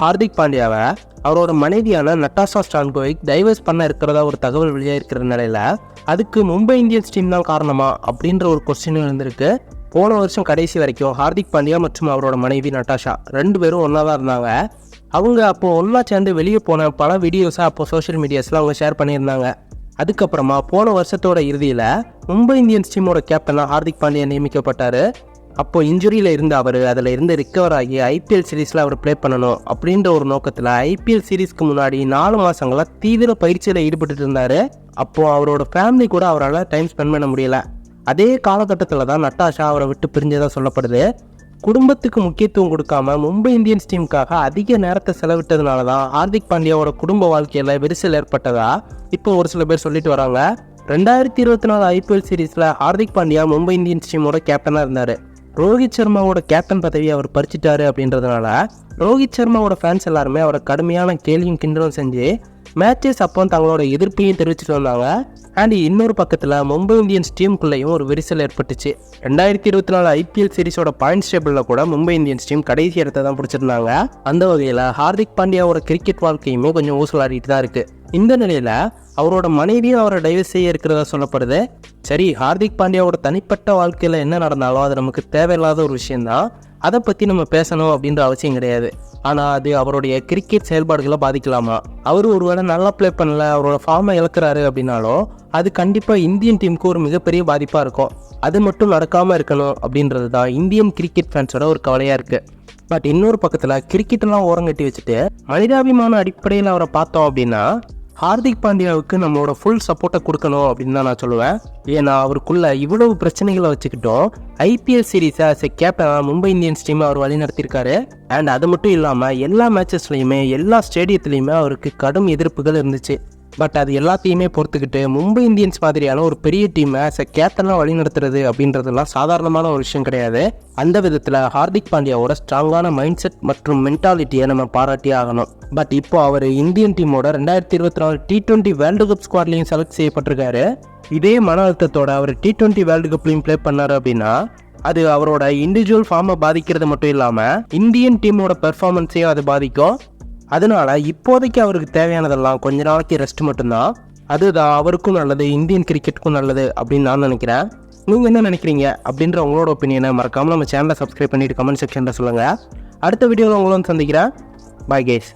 ஹார்திக் பாண்டியாவை அவரோட மனைவியான Natasha Stankovic divorce பண்ண இருக்கிறதா ஒரு தகவல் வெளியாக இருக்கிற நிலையில் அதுக்கு மும்பை இந்தியன்ஸ் டீம் தான் காரணமா அப்படின்ற ஒரு கொஸ்டின் இருந்திருக்கு. போன வருஷம் கடைசி வரைக்கும் ஹார்திக் பாண்டியா மற்றும் அவரோட மனைவி நட்டாஷா ரெண்டு பேரும் ஒன்றா தான் இருந்தாங்க. அவங்க அப்போது ஒன்றா சேர்ந்து வெளியே போன பல வீடியோஸாக அப்போ சோஷியல் மீடியாஸில் அவங்க ஷேர் பண்ணியிருந்தாங்க. அதுக்கப்புறமா போன வருஷத்தோட இறுதியில் மும்பை இந்தியன்ஸ் டீமோட கேப்டனாக ஹார்திக் பாண்டியா நியமிக்கப்பட்டார். அப்போது இன்ஜுரியில் இருந்த அவர் அதில் இருந்து ரிக்கவர் ஆகி ஐபிஎல் சீரீஸில் அவர் ப்ளே பண்ணணும் அப்படின்ற ஒரு நோக்கத்தில் ஐபிஎல் சீரீஸ்க்கு முன்னாடி நாலு மாதங்களாக தீவிர பயிற்சியில் ஈடுபட்டு இருந்தார். அப்போது அவரோட ஃபேமிலி கூட அவரால் டைம் ஸ்பெண்ட் பண்ண முடியல. அதே காலகட்டத்தில் தான் நட்டாஷா அவரை விட்டு பிரிஞ்சதாக சொல்லப்படுது. குடும்பத்துக்கு முக்கியத்துவம் கொடுக்காம மும்பை இந்தியன்ஸ் டீமுக்காக அதிக நேரத்தை செலவிட்டதுனால தான் ஹார்திக் பாண்டியாவோட குடும்ப வாழ்க்கையில் விரிசல் ஏற்பட்டதா இப்போ ஒரு சில பேர் சொல்லிட்டு வராங்க. ரெண்டாயிரத்தி இருபத்தி நாலு ஐபிஎல் சீரீஸில் ஹார்திக் பாண்டியா மும்பை இந்தியன்ஸ் டீமோட கேப்டனாக இருந்தார். ரோஹித் சர்மாவோட கேப்டன் பதவியை அவர் பறிச்சிட்டாரு அப்படின்றதுனால ரோஹித் சர்மாவோட ஃபேன்ஸ் எல்லாருமே அவரை கடுமையான கேள்வியும் கிண்டலும் செஞ்சு மேட்சஸ் அப்போ தங்களோட எதிர்ப்பையும் தெரிவிச்சிட்டு வந்தாங்க. அண்ட் இன்னொரு பக்கத்தில் மும்பை இந்தியன்ஸ் டீமுக்குள்ளேயும் ஒரு விரிசல் ஏற்பட்டுச்சு. ரெண்டாயிரத்தி இருபத்தி நாலு ஐபிஎல் சீரிஸோட பாயிண்ட்ஸ் டேபிளில் கூட மும்பை இந்தியன்ஸ் டீம் கடைசி இடத்தை தான் பிடிச்சிருந்தாங்க. அந்த வகையில் ஹார்திக் பாண்டியாவோட கிரிக்கெட் வாழ்க்கையுமே கொஞ்சம் ஊசலாடிட்டு தான் இருக்குது இந்த நிலையில் அவரோட மனைவியும் அவரை டைவர்ஸ் செய்ய இருக்கிறதா சொல்லப்படுது. சரி ஹார்திக் பாண்டியாவோட தனிப்பட்ட வாழ்க்கையில் என்ன நடந்தாலும் அது நமக்கு தேவையில்லாத ஒரு விஷயந்தான் அதை பற்றி நம்ம பேசணும் அப்படின்ற அவசியம் கிடையாது. ஆனால் அது அவருடைய கிரிக்கெட் செயல்பாடுகளை பாதிக்கலாமா? அவர் ஒருவேளை நல்லா ப்ளே பண்ணல அவரோட ஃபார்மை இழக்கிறாரு அப்படின்னாலும் அது கண்டிப்பாக இந்தியன் டீமுக்கு ஒரு மிகப்பெரிய பாதிப்பாக இருக்கும். அது மட்டும் நடக்காமல் இருக்கணும் அப்படின்றது தான் இந்தியன் கிரிக்கெட் ஃபேன்ஸோட ஒரு கவலையாக இருக்குது பட் இன்னொரு பக்கத்தில் கிரிக்கெட்டெல்லாம் ஓரங்கட்டி வச்சுட்டு மனிதாபிமான அடிப்படையில் அவரை பார்த்தோம் அப்படின்னா ஹார்திக் பாண்டியாவுக்கு நம்மளோட ஃபுல் சப்போர்ட்டை கொடுக்கணும் அப்படின்னு தான் நான் சொல்லுவேன். ஏன்னா அவருக்குள்ள இவ்வளவு பிரச்சனைகளை வச்சுக்கிட்டோம் ஐபிஎல் சீரீஸை as a captain Mumbai Indians team அவர் வழி நடத்தியிருக்காரு அண்ட் அது மட்டும் இல்லாமல் எல்லா மேட்சஸ்லையுமே எல்லா ஸ்டேடியத்துலையுமே அவருக்கு கடும் எதிர்ப்புகள் இருந்துச்சு. பட் அது எல்லாத்தையுமே பொறுத்துக்கிட்டு மும்பை இந்தியன்ஸ் மாதிரியான ஒரு பெரிய டீமை ஆஸ் அ கேப்டனாக வழிநடத்துறது அப்படின்றதெல்லாம் சாதாரணமான ஒரு விஷயம் கிடையாது. அந்த விதத்தில் ஹார்திக் பாண்டியாவோட ஸ்ட்ராங்கான மைண்ட் செட் மற்றும் மென்டாலிட்டியை நம்ம பாராட்டி ஆகணும். பட் இப்போ அவர் இந்தியன் டீமோட ரெண்டாயிரத்தி இருபத்தி நாலு டி டுவெண்ட்டி வேர்ல்டு கப் ஸ்குவாட்லையும் செலக்ட் செய்யப்பட்டிருக்காரு. இதே மன அழுத்தத்தோட அவர் டி டுவெண்ட்டி வேர்ல்டு கப்லையும் ப்ளே பண்ணார் அப்படின்னா அது அவரோட இண்டிவிஜுவல் ஃபார்மை பாதிக்கிறது மட்டும் இல்லாமல் இந்தியன் டீமோட பெர்ஃபார்மன்ஸையும் அது பாதிக்கும். அதனால இப்போதைக்கு அவருக்கு தேவையானதெல்லாம் கொஞ்ச நாளைக்கு ரெஸ்ட் மட்டும்தான். அதுதான் அவருக்கும் நல்லது இந்தியன் கிரிக்கெட்டுக்கும் நல்லது அப்படின்னு நான் நினைக்கிறேன். நீங்கள் என்ன நினைக்கிறீங்க? அப்படின்ற உங்களோட ஒப்பீனியனை மறக்காமல் நம்ம சேனலை சப்ஸ்கிரைப் பண்ணிட்டு கமெண்ட் செக்ஷனில் சொல்லுங்கள் அடுத்த வீடியோவில் உங்களும் சந்திக்கிறேன். பாய் கேஸ்